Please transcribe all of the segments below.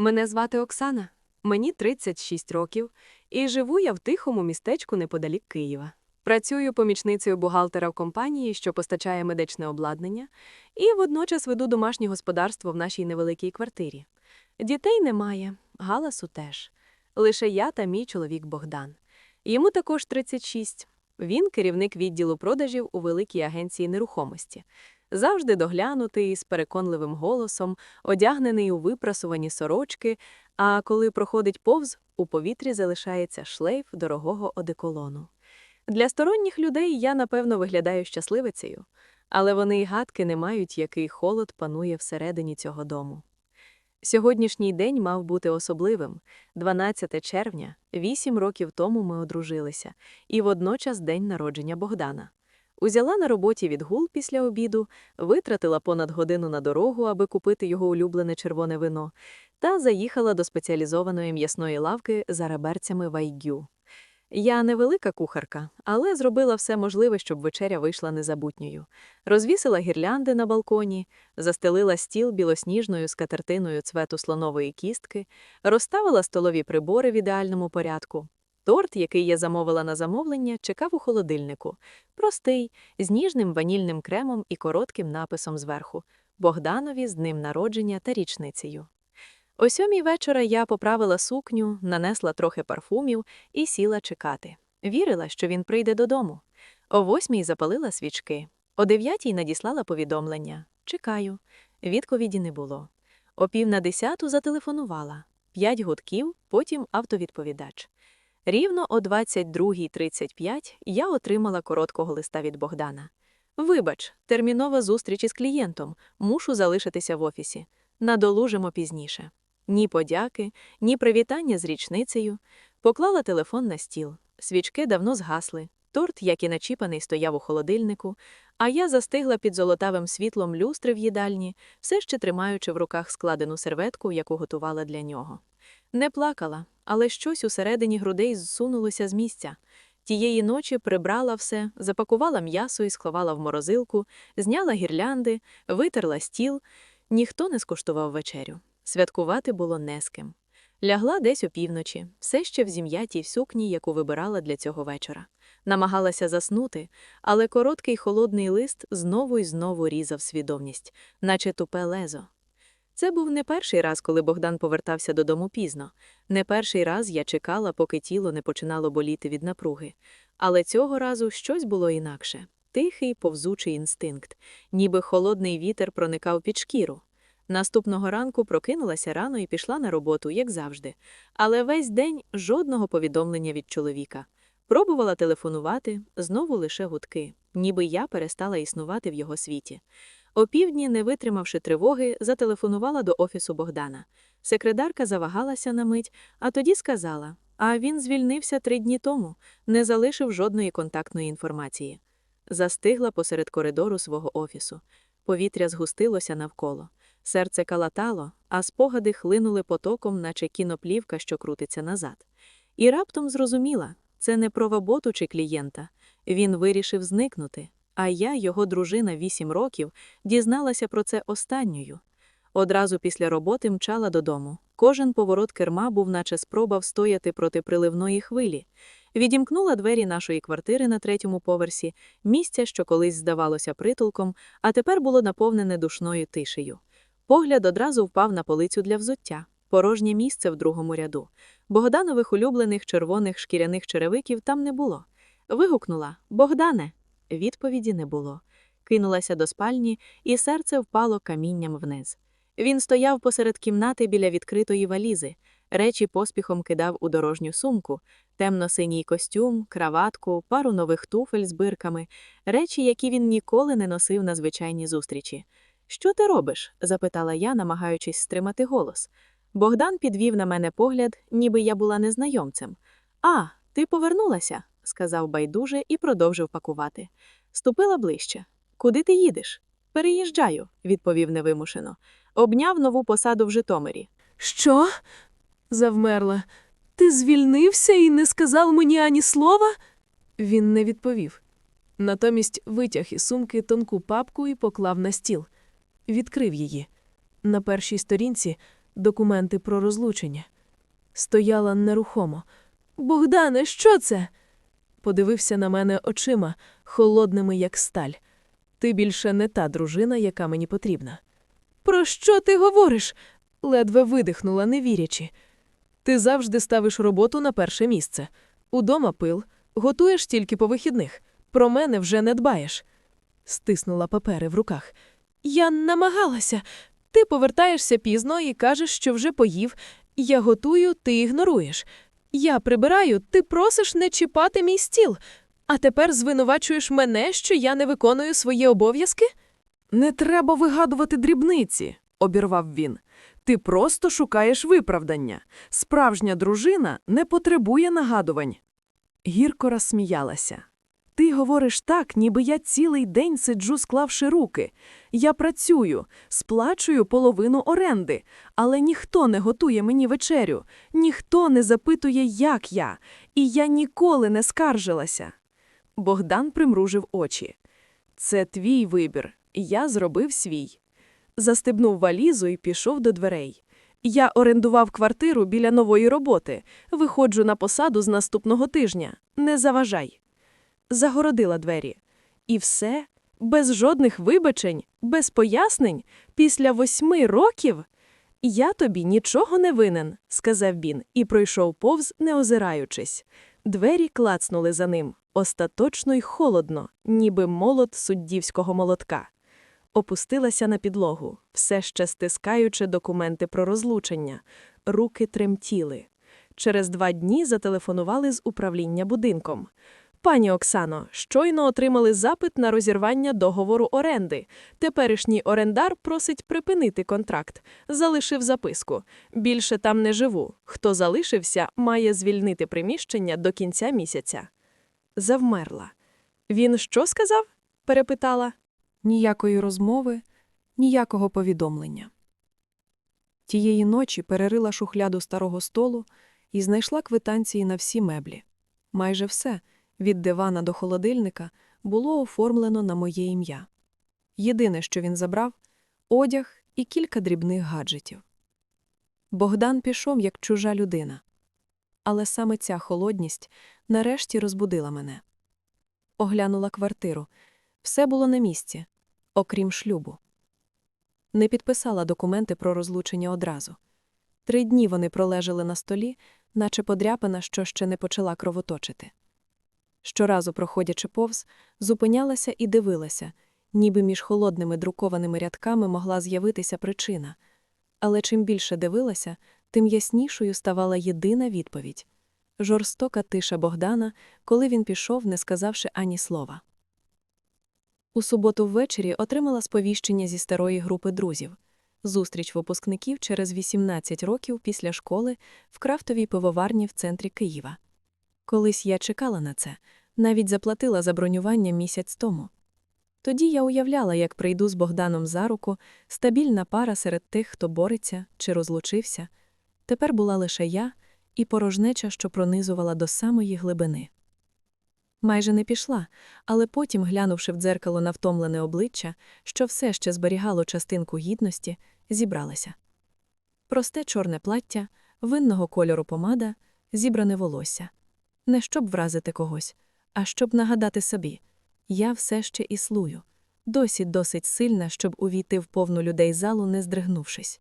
Мене звати Оксана, мені 36 років, і живу я в тихому містечку неподалік Києва. Працюю помічницею бухгалтера в компанії, що постачає медичне обладнання, і водночас веду домашнє господарство в нашій невеликій квартирі. Дітей немає, галасу теж. Лише я та мій чоловік Богдан. Йому також 36. Він керівник відділу продажів у великій агенції нерухомості. Завжди доглянутий, з переконливим голосом, одягнений у випрасувані сорочки, а коли проходить повз, у повітрі залишається шлейф дорогого одеколону. Для сторонніх людей я, напевно, виглядаю щасливицею, але вони й гадки не мають, який холод панує всередині цього дому. Сьогоднішній день мав бути особливим. 12 червня, вісім років тому ми одружилися, і водночас день народження Богдана. Узяла на роботі відгул після обіду, витратила понад годину на дорогу, аби купити його улюблене червоне вино, та заїхала до спеціалізованої м'ясної лавки за реберцями вайгю. Я не велика кухарка, але зробила все можливе, щоб вечеря вийшла незабутньою. Розвісила гірлянди на балконі, застелила стіл білосніжною скатертиною цвету слонової кістки, розставила столові прибори в ідеальному порядку. Торт, який я замовила на замовлення, чекав у холодильнику. Простий, з ніжним ванільним кремом і коротким написом зверху Богданові з днем народження та річницею. О сьомій вечора я поправила сукню, нанесла трохи парфумів і сіла чекати. Вірила, що він прийде додому. О восьмій запалила свічки. О дев'ятій надіслала повідомлення. Чекаю. Відповіді не було. О пів на десяту зателефонувала. П'ять гудків, потім автовідповідач. Рівно о 22.35 я отримала короткого листа від Богдана. Вибач, термінова зустріч із клієнтом. Мушу залишитися в офісі. Надолужимо пізніше. Ні подяки, ні привітання з річницею. Поклала телефон на стіл. Свічки давно згасли. Торт, як і начіпаний, стояв у холодильнику, а я застигла під золотавим світлом люстри в їдальні, все ще тримаючи в руках складену серветку, яку готувала для нього. Не плакала, але щось усередині грудей зсунулося з місця. Тієї ночі прибрала все, запакувала м'ясо і сховала в морозилку, зняла гірлянди, витерла стіл. Ніхто не скуштував вечерю. Святкувати було не з ким. Лягла десь опівночі, все ще в зім'ятій сукні, яку вибирала для цього вечора. Намагалася заснути, але короткий холодний лист знову й знову різав свідомість, наче тупе лезо. Це був не перший раз, коли Богдан повертався додому пізно. Не перший раз я чекала, поки тіло не починало боліти від напруги. Але цього разу щось було інакше. Тихий, повзучий інстинкт, ніби холодний вітер проникав під шкіру. Наступного ранку прокинулася рано і пішла на роботу, як завжди. Але весь день жодного повідомлення від чоловіка. Пробувала телефонувати, знову лише гудки, ніби я перестала існувати в його світі. Опівдні, не витримавши тривоги, зателефонувала до офісу Богдана. Секретарка завагалася на мить, а тоді сказала: А він звільнився три дні тому, не залишив жодної контактної інформації. Застигла посеред коридору свого офісу. Повітря згустилося навколо. Серце калатало, а спогади хлинули потоком, наче кіноплівка, що крутиться назад. І раптом зрозуміла це не про роботу чи клієнта. Він вирішив зникнути, а я, його дружина вісім років, дізналася про це останньою. Одразу після роботи мчала додому. Кожен поворот керма був, наче спроба встояти проти приливної хвилі. Відімкнула двері нашої квартири на третьому поверсі, місця, що колись здавалося притулком, а тепер було наповнене душною тишею. Погляд одразу впав на полицю для взуття, порожнє місце в другому ряду. Богданових улюблених червоних шкіряних черевиків там не було. Вигукнула Богдане. Відповіді не було. Кинулася до спальні, і серце впало камінням вниз. Він стояв посеред кімнати біля відкритої валізи, речі поспіхом кидав у дорожню сумку, темно-синій костюм, краватку, пару нових туфель з бирками, речі, які він ніколи не носив на звичайні зустрічі. Що ти робиш? запитала я, намагаючись стримати голос. Богдан підвів на мене погляд, ніби я була незнайомцем. А, ти повернулася, сказав байдуже і продовжив пакувати. Ступила ближче. Куди ти їдеш? Переїжджаю, відповів невимушено. Обняв нову посаду в Житомирі. Що? завмерла. Ти звільнився і не сказав мені ані слова? Він не відповів. Натомість витяг із сумки тонку папку і поклав на стіл. Відкрив її. На першій сторінці документи про розлучення. Стояла нерухомо. Богдане, що це? Подивився на мене очима, холодними, як сталь. Ти більше не та дружина, яка мені потрібна. Про що ти говориш? ледве видихнула, не вірячи. Ти завжди ставиш роботу на перше місце. Удома пил, готуєш тільки по вихідних. Про мене вже не дбаєш. Стиснула папери в руках. Я намагалася. Ти повертаєшся пізно і кажеш, що вже поїв. Я готую, ти ігноруєш. Я прибираю, ти просиш не чіпати мій стіл. А тепер звинувачуєш мене, що я не виконую свої обов'язки? Не треба вигадувати дрібниці, обірвав він. Ти просто шукаєш виправдання. Справжня дружина не потребує нагадувань. Гірко розсміялася. Ти говориш так, ніби я цілий день сиджу, склавши руки. Я працюю, сплачую половину оренди, але ніхто не готує мені вечерю, ніхто не запитує, як я, і я ніколи не скаржилася. Богдан примружив очі. Це твій вибір, я зробив свій. Застебнув валізу і пішов до дверей. Я орендував квартиру біля нової роботи, виходжу на посаду з наступного тижня. Не заважай. Загородила двері. І все, без жодних вибачень, без пояснень, після восьми років. Я тобі нічого не винен, сказав він і пройшов повз, не озираючись. Двері клацнули за ним, остаточно й холодно, ніби молот суддівського молотка. Опустилася на підлогу, все ще стискаючи документи про розлучення. Руки тремтіли. Через два дні зателефонували з управління будинком. Пані Оксано, щойно отримали запит на розірвання договору оренди. Теперішній орендар просить припинити контракт. Залишив записку. Більше там не живу. Хто залишився, має звільнити приміщення до кінця місяця. Завмерла. Він що сказав? перепитала. Ніякої розмови, ніякого повідомлення. Тієї ночі перерила шухляду старого столу і знайшла квитанції на всі меблі. Майже все, від дивана до холодильника, було оформлено на моє ім'я. Єдине, що він забрав одяг і кілька дрібних гаджетів. Богдан пішов як чужа людина. Але саме ця холодність нарешті розбудила мене. Оглянула квартиру. Все було на місці, окрім шлюбу. Не підписала документи про розлучення одразу. Три дні вони пролежали на столі, наче подряпина, що ще не почала кровоточити. Щоразу, проходячи повз, зупинялася і дивилася, ніби між холодними друкованими рядками могла з'явитися причина. Але чим більше дивилася, тим яснішою ставала єдина відповідь жорстока тиша Богдана, коли він пішов, не сказавши ані слова. У суботу ввечері отримала сповіщення зі старої групи друзів. Зустріч випускників через 18 років після школи в крафтовій пивоварні в центрі Києва. Колись я чекала на це, навіть заплатила за бронювання місяць тому. Тоді я уявляла, як прийду з Богданом за руку, стабільна пара серед тих, хто бореться чи розлучився. Тепер була лише я і порожнеча, що пронизувала до самої глибини. Майже не пішла, але потім, глянувши в дзеркало на втомлене обличчя, що все ще зберігало частинку гідності, зібралася. Просте чорне плаття, винного кольору помада, зібране волосся. Не щоб вразити когось, а щоб нагадати собі я все ще іслую, досі досить сильна, щоб увійти в повну людей залу, не здригнувшись.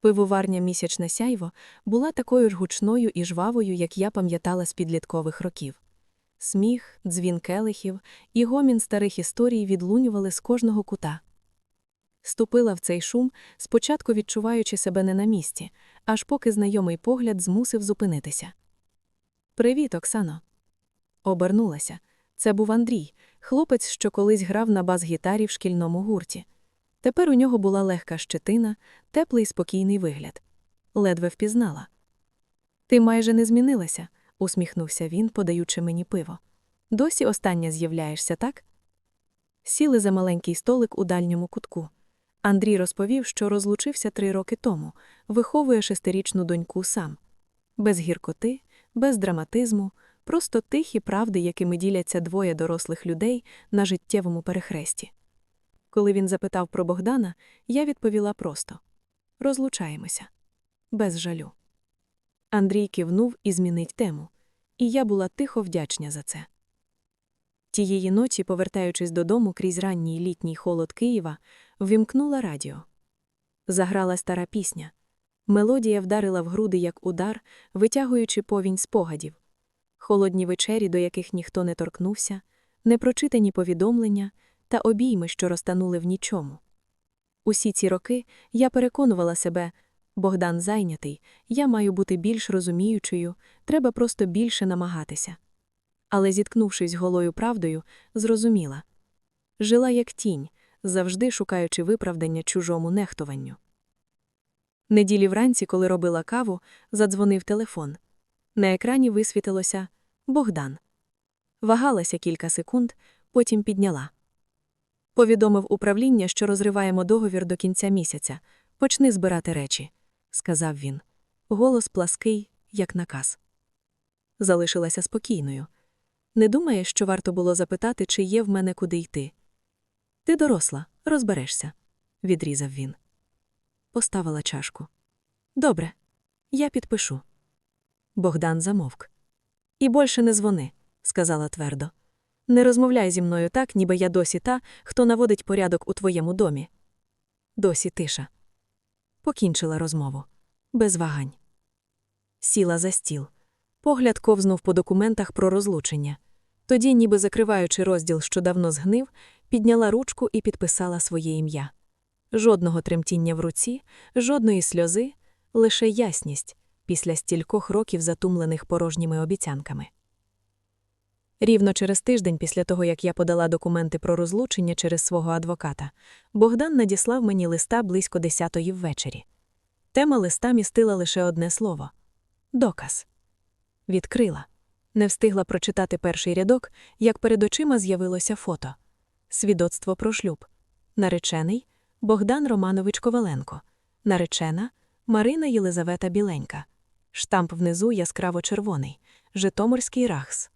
Пивоварня місячне сяйво була такою ж гучною і жвавою, як я пам'ятала з підліткових років. Сміх, дзвін келихів і гомін старих історій відлунювали з кожного кута. Ступила в цей шум, спочатку відчуваючи себе не на місці, аж поки знайомий погляд змусив зупинитися. Привіт, Оксано. Обернулася. Це був Андрій, хлопець, що колись грав на бас-гітарі в шкільному гурті. Тепер у нього була легка щетина, теплий спокійний вигляд. Ледве впізнала. Ти майже не змінилася, усміхнувся він, подаючи мені пиво. Досі остання з'являєшся, так? Сіли за маленький столик у дальньому кутку. Андрій розповів, що розлучився три роки тому, виховує шестирічну доньку сам. Без гіркоти, без драматизму, просто тихі правди, якими діляться двоє дорослих людей на життєвому перехресті. Коли він запитав про Богдана, я відповіла просто Розлучаємося. Без жалю. Андрій кивнув і змінить тему, і я була тихо вдячна за це. Тієї ночі, повертаючись додому крізь ранній літній холод Києва, ввімкнула радіо. Заграла стара пісня. Мелодія вдарила в груди як удар, витягуючи повінь спогадів. Холодні вечері, до яких ніхто не торкнувся, непрочитані повідомлення та обійми, що розтанули в нічому. Усі ці роки я переконувала себе, Богдан зайнятий, я маю бути більш розуміючою, треба просто більше намагатися. Але, зіткнувшись голою правдою, зрозуміла жила як тінь, завжди шукаючи виправдання чужому нехтуванню. Неділі вранці, коли робила каву, задзвонив телефон. На екрані висвітилося Богдан. Вагалася кілька секунд, потім підняла. Повідомив управління, що розриваємо договір до кінця місяця. Почни збирати речі, сказав він. Голос плаский, як наказ. Залишилася спокійною. Не думає, що варто було запитати, чи є в мене куди йти. Ти доросла, розберешся, відрізав він. Поставила чашку. Добре, я підпишу. Богдан замовк. І більше не дзвони, сказала твердо. Не розмовляй зі мною так, ніби я досі та, хто наводить порядок у твоєму домі. Досі тиша. Покінчила розмову. Без вагань. Сіла за стіл. Погляд ковзнув по документах про розлучення. Тоді, ніби закриваючи розділ, що давно згнив, підняла ручку і підписала своє ім'я. Жодного тремтіння в руці, жодної сльози, лише ясність після стількох років затумлених порожніми обіцянками. Рівно через тиждень після того, як я подала документи про розлучення через свого адвоката, Богдан надіслав мені листа близько десятої ввечері. Тема листа містила лише одне слово доказ. Відкрила. Не встигла прочитати перший рядок, як перед очима з'явилося фото. Свідоцтво про шлюб. Наречений Богдан Романович Коваленко. Наречена Марина Єлизавета Біленька. Штамп внизу яскраво червоний. Житомирський рахс.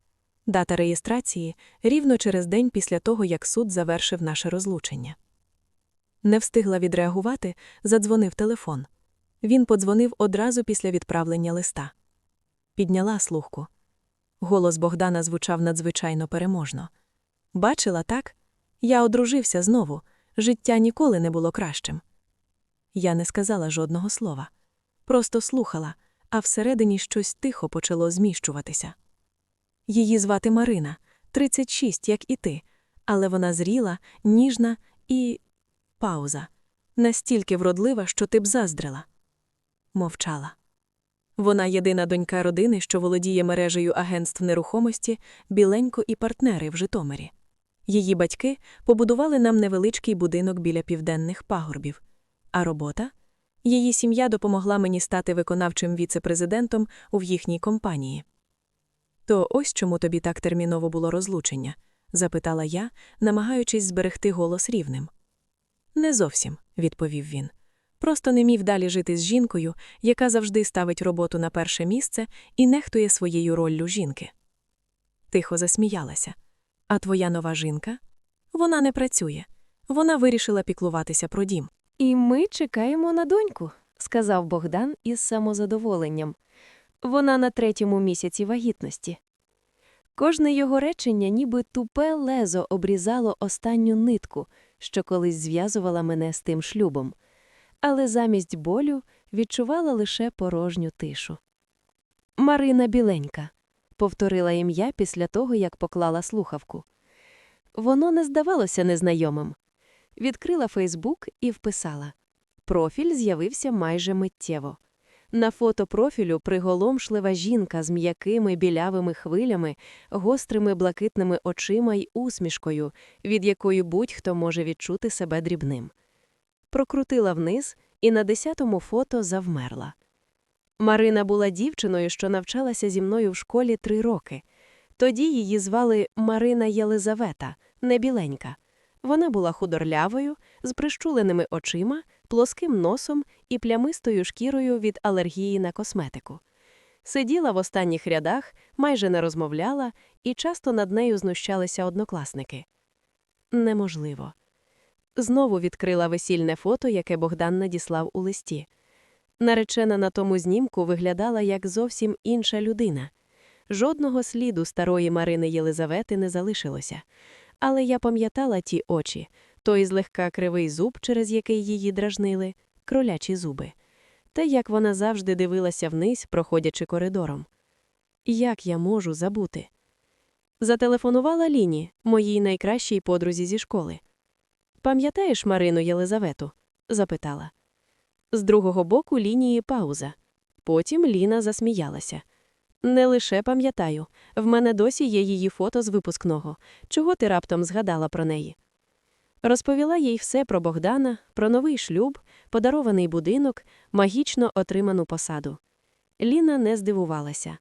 Дата реєстрації рівно через день після того, як суд завершив наше розлучення. Не встигла відреагувати, задзвонив телефон. Він подзвонив одразу після відправлення листа. Підняла слухку. Голос Богдана звучав надзвичайно переможно. Бачила, так? Я одружився знову. Життя ніколи не було кращим. Я не сказала жодного слова. Просто слухала, а всередині щось тихо почало зміщуватися. Її звати Марина, 36, як і ти, але вона зріла, ніжна і. пауза. Настільки вродлива, що ти б заздрила. Мовчала. Вона єдина донька родини, що володіє мережею агентств нерухомості, біленько і партнери в Житомирі. Її батьки побудували нам невеличкий будинок біля південних пагорбів. А робота? Її сім'я допомогла мені стати виконавчим віце-президентом у їхній компанії. То ось чому тобі так терміново було розлучення? запитала я, намагаючись зберегти голос рівним. Не зовсім, відповів він. Просто не міг далі жити з жінкою, яка завжди ставить роботу на перше місце і нехтує своєю роллю жінки. Тихо засміялася. А твоя нова жінка? Вона не працює. Вона вирішила піклуватися про дім. І ми чекаємо на доньку, сказав Богдан із самозадоволенням. Вона на третьому місяці вагітності. Кожне його речення, ніби тупе лезо обрізало останню нитку, що колись зв'язувала мене з тим шлюбом, але замість болю відчувала лише порожню тишу. Марина Біленька повторила ім'я після того, як поклала слухавку. Воно не здавалося незнайомим. Відкрила Фейсбук і вписала. Профіль з'явився майже миттєво. На фото профілю приголомшлива жінка з м'якими білявими хвилями, гострими блакитними очима й усмішкою, від якої будь-хто може відчути себе дрібним. Прокрутила вниз і на десятому фото завмерла. Марина була дівчиною, що навчалася зі мною в школі три роки. Тоді її звали Марина Єлизавета, не біленька. Вона була худорлявою, з прищуленими очима, плоским носом і плямистою шкірою від алергії на косметику. Сиділа в останніх рядах, майже не розмовляла, і часто над нею знущалися однокласники. Неможливо. Знову відкрила весільне фото, яке Богдан надіслав у листі. Наречена на тому знімку виглядала як зовсім інша людина. Жодного сліду старої Марини Єлизавети не залишилося. Але я пам'ятала ті очі, той злегка кривий зуб, через який її дражнили, кролячі зуби. Те, як вона завжди дивилася вниз, проходячи коридором. Як я можу забути? Зателефонувала Ліні, моїй найкращій подрузі зі школи. Пам'ятаєш Марину Єлизавету? запитала. З другого боку лінії пауза. Потім Ліна засміялася. Не лише пам'ятаю, в мене досі є її фото з випускного. Чого ти раптом згадала про неї? Розповіла їй все про Богдана, про новий шлюб, подарований будинок, магічно отриману посаду. Ліна не здивувалася.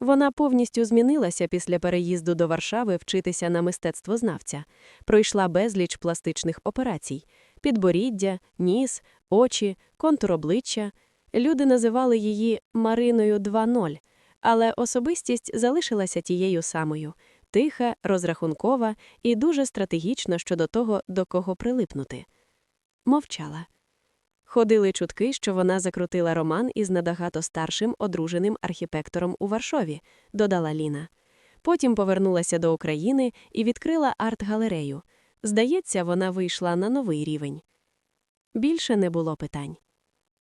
Вона повністю змінилася після переїзду до Варшави вчитися на мистецтвознавця, пройшла безліч пластичних операцій підборіддя, ніс, очі, контур обличчя. Люди називали її Мариною 2.0, але особистість залишилася тією самою тиха, розрахункова і дуже стратегічна щодо того, до кого прилипнути. Мовчала. Ходили чутки, що вона закрутила роман із набагато старшим одруженим архітектором у Варшові, додала Ліна. Потім повернулася до України і відкрила арт-галерею. Здається, вона вийшла на новий рівень. Більше не було питань.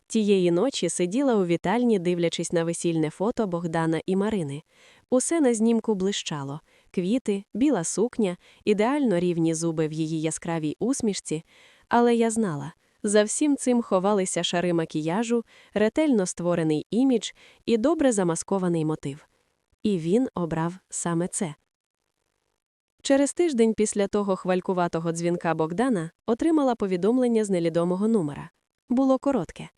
Тієї ночі сиділа у вітальні, дивлячись на весільне фото Богдана і Марини. Усе на знімку блищало квіти, біла сукня, ідеально рівні зуби в її яскравій усмішці. Але я знала, за всім цим ховалися шари макіяжу, ретельно створений імідж і добре замаскований мотив. І він обрав саме це. Через тиждень після того хвалькуватого дзвінка Богдана отримала повідомлення з невідомого номера. Було коротке.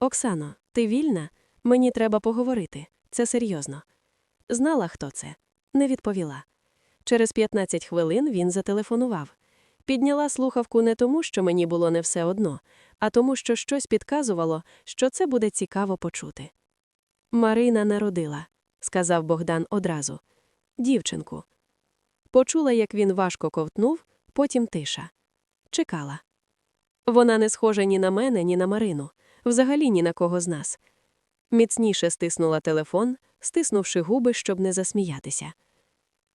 Оксано, ти вільна? Мені треба поговорити. Це серйозно. Знала, хто це. Не відповіла. Через 15 хвилин він зателефонував. Підняла слухавку не тому, що мені було не все одно, а тому, що щось підказувало, що це буде цікаво почути. Марина народила, сказав Богдан одразу. Дівчинку. Почула, як він важко ковтнув, потім тиша. Чекала. Вона не схожа ні на мене, ні на Марину, взагалі ні на кого з нас. Міцніше стиснула телефон, стиснувши губи, щоб не засміятися.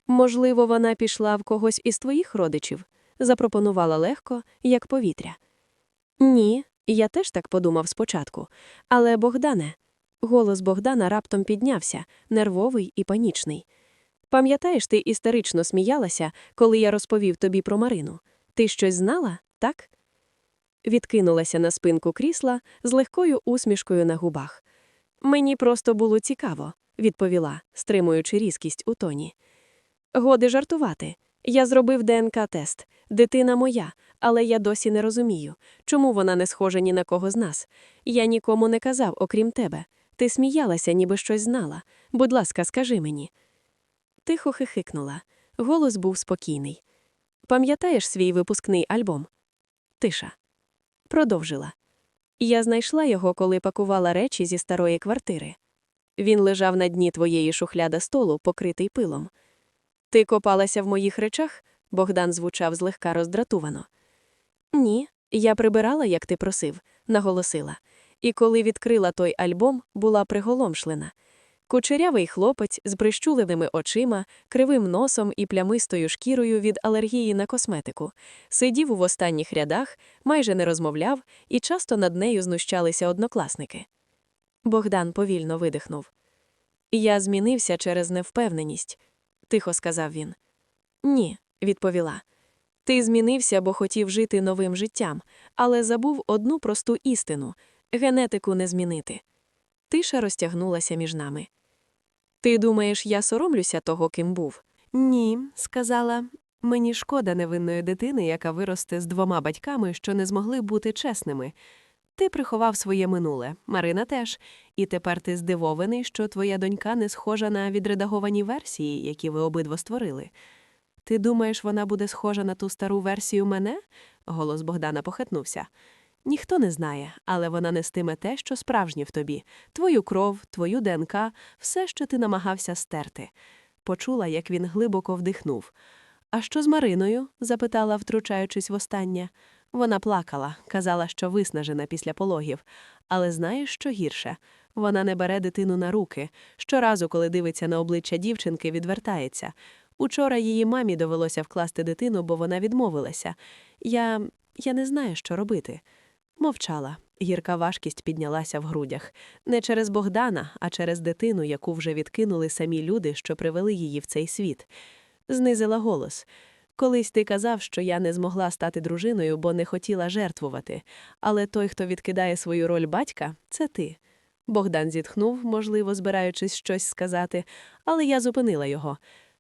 Можливо, вона пішла в когось із твоїх родичів, запропонувала легко, як повітря. Ні, я теж так подумав спочатку. Але Богдане, голос Богдана раптом піднявся, нервовий і панічний. Пам'ятаєш, ти істерично сміялася, коли я розповів тобі про Марину? Ти щось знала, так? Відкинулася на спинку крісла з легкою усмішкою на губах. Мені просто було цікаво, відповіла, стримуючи різкість у тоні. Годи жартувати. Я зробив ДНК-тест. Дитина моя, але я досі не розумію, чому вона не схожа ні на кого з нас. Я нікому не казав, окрім тебе. Ти сміялася, ніби щось знала. Будь ласка, скажи мені. Тихо хихикнула. Голос був спокійний. Пам'ятаєш свій випускний альбом? Тиша. Продовжила. Я знайшла його, коли пакувала речі зі старої квартири. Він лежав на дні твоєї шухляда столу, покритий пилом. Ти копалася в моїх речах? Богдан звучав злегка роздратовано. Ні, я прибирала, як ти просив, наголосила. І коли відкрила той альбом, була приголомшлена. Кучерявий хлопець з прищуленими очима, кривим носом і плямистою шкірою від алергії на косметику, сидів в останніх рядах, майже не розмовляв, і часто над нею знущалися однокласники. Богдан повільно видихнув. Я змінився через невпевненість, тихо сказав він. Ні, відповіла. Ти змінився, бо хотів жити новим життям, але забув одну просту істину генетику не змінити. Тиша розтягнулася між нами. Ти думаєш, я соромлюся того, ким був? Ні, сказала. Мені шкода невинної дитини, яка виросте з двома батьками, що не змогли бути чесними. Ти приховав своє минуле, Марина теж, і тепер ти здивований, що твоя донька не схожа на відредаговані версії, які ви обидва створили. Ти думаєш, вона буде схожа на ту стару версію мене? Голос Богдана похитнувся. Ніхто не знає, але вона нестиме те, що справжнє в тобі твою кров, твою ДНК, все, що ти намагався стерти. Почула, як він глибоко вдихнув. А що з Мариною? запитала, втручаючись востаннє. Вона плакала, казала, що виснажена після пологів. Але знаєш, що гірше? Вона не бере дитину на руки. Щоразу, коли дивиться на обличчя дівчинки, відвертається. Учора її мамі довелося вкласти дитину, бо вона відмовилася. Я. я не знаю, що робити. Мовчала. Гірка важкість піднялася в грудях. Не через Богдана, а через дитину, яку вже відкинули самі люди, що привели її в цей світ. Знизила голос. Колись ти казав, що я не змогла стати дружиною, бо не хотіла жертвувати. Але той, хто відкидає свою роль батька, це ти. Богдан зітхнув, можливо, збираючись щось сказати, але я зупинила його.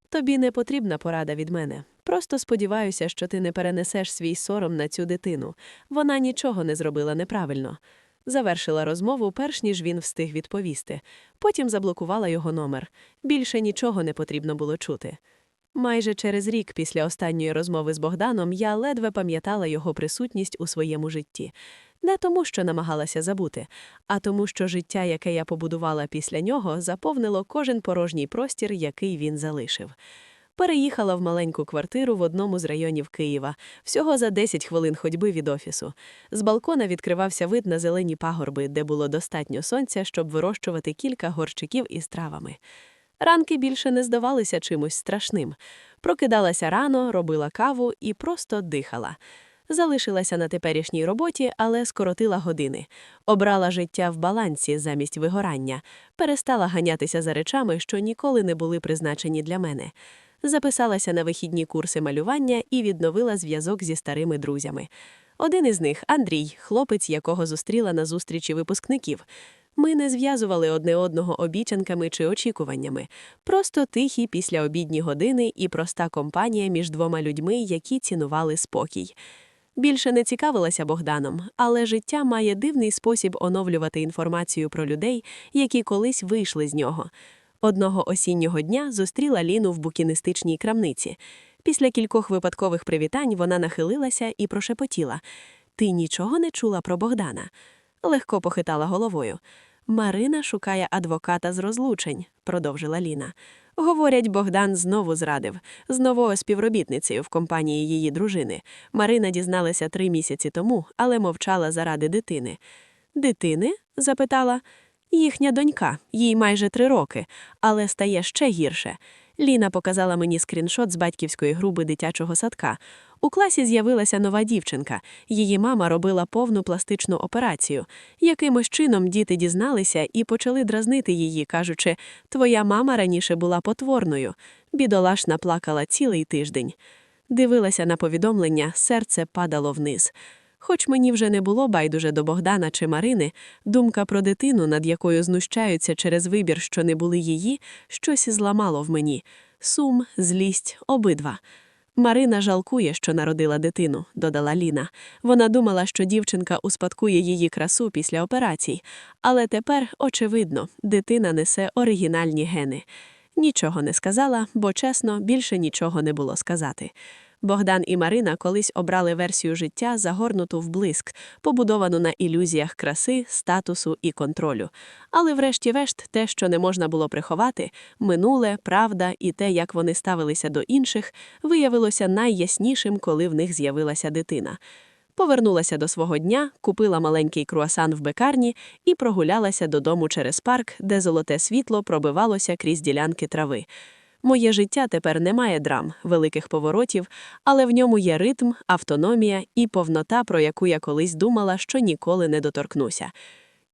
Тобі не потрібна порада від мене. Просто сподіваюся, що ти не перенесеш свій сором на цю дитину. Вона нічого не зробила неправильно. Завершила розмову, перш ніж він встиг відповісти. Потім заблокувала його номер. Більше нічого не потрібно було чути. Майже через рік після останньої розмови з Богданом я ледве пам'ятала його присутність у своєму житті. Не тому, що намагалася забути, а тому, що життя, яке я побудувала після нього, заповнило кожен порожній простір, який він залишив. Переїхала в маленьку квартиру в одному з районів Києва, всього за 10 хвилин ходьби від офісу. З балкона відкривався вид на зелені пагорби, де було достатньо сонця, щоб вирощувати кілька горщиків із травами. Ранки більше не здавалися чимось страшним. Прокидалася рано, робила каву і просто дихала. Залишилася на теперішній роботі, але скоротила години. Обрала життя в балансі замість вигорання, перестала ганятися за речами, що ніколи не були призначені для мене. Записалася на вихідні курси малювання і відновила зв'язок зі старими друзями. Один із них Андрій, хлопець, якого зустріла на зустрічі випускників. Ми не зв'язували одне одного обіцянками чи очікуваннями, просто тихі післяобідні години і проста компанія між двома людьми, які цінували спокій. Більше не цікавилася Богданом, але життя має дивний спосіб оновлювати інформацію про людей, які колись вийшли з нього. Одного осіннього дня зустріла Ліну в букіністичній крамниці. Після кількох випадкових привітань вона нахилилася і прошепотіла: Ти нічого не чула про Богдана? Легко похитала головою. Марина шукає адвоката з розлучень, продовжила Ліна. Говорять, Богдан знову зрадив з новою співробітницею в компанії її дружини. Марина дізналася три місяці тому, але мовчала заради дитини. Дитини? запитала. Їхня донька, їй майже три роки, але стає ще гірше. Ліна показала мені скріншот з батьківської груби дитячого садка. У класі з'явилася нова дівчинка. Її мама робила повну пластичну операцію. Якимось чином діти дізналися і почали дразнити її, кажучи, твоя мама раніше була потворною. Бідолашна плакала цілий тиждень. Дивилася на повідомлення, серце падало вниз. Хоч мені вже не було байдуже до Богдана чи Марини, думка про дитину, над якою знущаються через вибір, що не були її, щось зламало в мені сум, злість, обидва. Марина жалкує, що народила дитину, додала Ліна. Вона думала, що дівчинка успадкує її красу після операцій, але тепер, очевидно, дитина несе оригінальні гени. Нічого не сказала, бо чесно, більше нічого не було сказати. Богдан і Марина колись обрали версію життя, загорнуту в блиск, побудовану на ілюзіях краси, статусу і контролю. Але, врешті-решт, те, що не можна було приховати, минуле, правда і те, як вони ставилися до інших, виявилося найяснішим, коли в них з'явилася дитина. Повернулася до свого дня, купила маленький круасан в бекарні і прогулялася додому через парк, де золоте світло пробивалося крізь ділянки трави. Моє життя тепер не має драм, великих поворотів, але в ньому є ритм, автономія і повнота, про яку я колись думала, що ніколи не доторкнуся.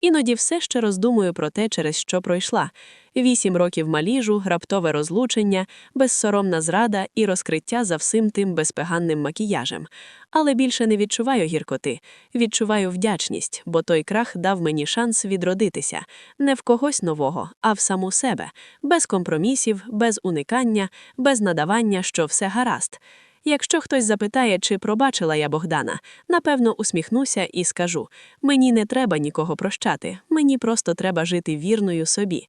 Іноді все ще роздумую про те, через що пройшла. Вісім років маліжу, раптове розлучення, безсоромна зрада і розкриття за всім тим безпеганним макіяжем. Але більше не відчуваю гіркоти, відчуваю вдячність, бо той крах дав мені шанс відродитися не в когось нового, а в саму себе, без компромісів, без уникання, без надавання, що все гаразд. Якщо хтось запитає, чи пробачила я Богдана, напевно, усміхнуся і скажу: мені не треба нікого прощати, мені просто треба жити вірною собі.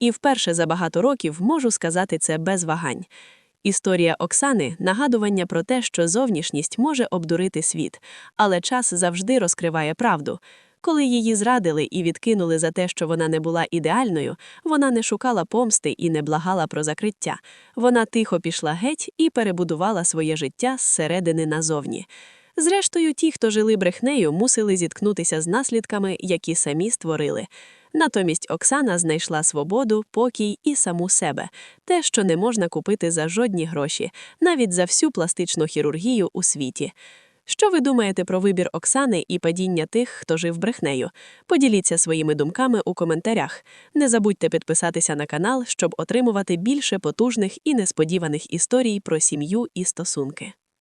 І вперше за багато років можу сказати це без вагань. Історія Оксани нагадування про те, що зовнішність може обдурити світ, але час завжди розкриває правду. Коли її зрадили і відкинули за те, що вона не була ідеальною, вона не шукала помсти і не благала про закриття. Вона тихо пішла геть і перебудувала своє життя зсередини назовні. Зрештою, ті, хто жили брехнею, мусили зіткнутися з наслідками, які самі створили. Натомість Оксана знайшла свободу, покій і саму себе, те, що не можна купити за жодні гроші, навіть за всю пластичну хірургію у світі. Що ви думаєте про вибір Оксани і падіння тих, хто жив брехнею? Поділіться своїми думками у коментарях. Не забудьте підписатися на канал, щоб отримувати більше потужних і несподіваних історій про сім'ю і стосунки.